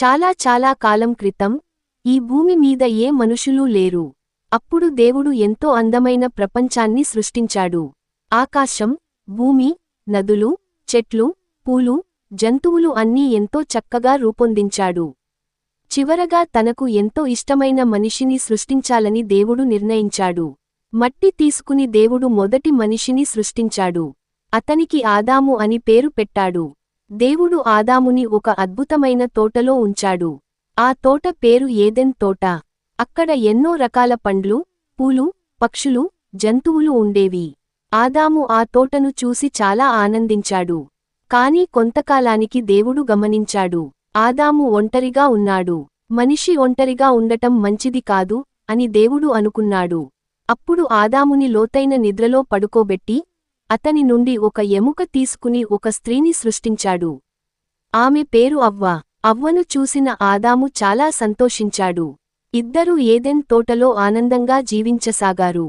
చాలా చాలా కాలం క్రితం ఈ భూమి మీద ఏ మనుషులూ లేరు. అప్పుడు దేవుడు ఎంతో అందమైన ప్రపంచాన్ని సృష్టించాడు. ఆకాశం భూమి నదులు చెట్లు పూలు జంతువులు అన్నీ ఎంతో చక్కగా రూపొందించాడు. చివరగా తనకు ఎంతో ఇష్టమైన మనిషిని సృష్టించాలని దేవుడు నిర్ణయించాడు. మట్టి తీసుకుని దేవుడు మొదటి మనిషిని సృష్టించాడు. అతనికి ఆదాము అని పేరు పెట్టాడు. దేవుడు ఆదాముని ఒక అద్భుతమైన తోటలో ఉంచాడు. ఆ తోట పేరు ఏదెన్ తోట. అక్కడ ఎన్నో రకాల పండ్లు పూలు పక్షులు జంతువులు ఉండేవి. ఆదాము ఆ తోటను చూసి చాలా ఆనందించాడు. కాని కొంతకాలానికి దేవుడు గమనించాడు. ఆదాము ఒంటరిగా ఉన్నాడు. మనిషి ఒంటరిగా ఉండటం మంచిది కాదు అని దేవుడు అనుకున్నాడు. అప్పుడు ఆదాముని లోతైన నిద్రలో పడుకోబెట్టి అతని నుండి ఒక ఎముక తీసుకుని ఒక స్త్రీని సృష్టించాడు. ఆమె పేరు అవ్వ. అవ్వను చూసిన ఆదాము చాలా సంతోషించాడు. ఇద్దరూ ఏదెన్ తోటలో ఆనందంగా జీవించసాగారు.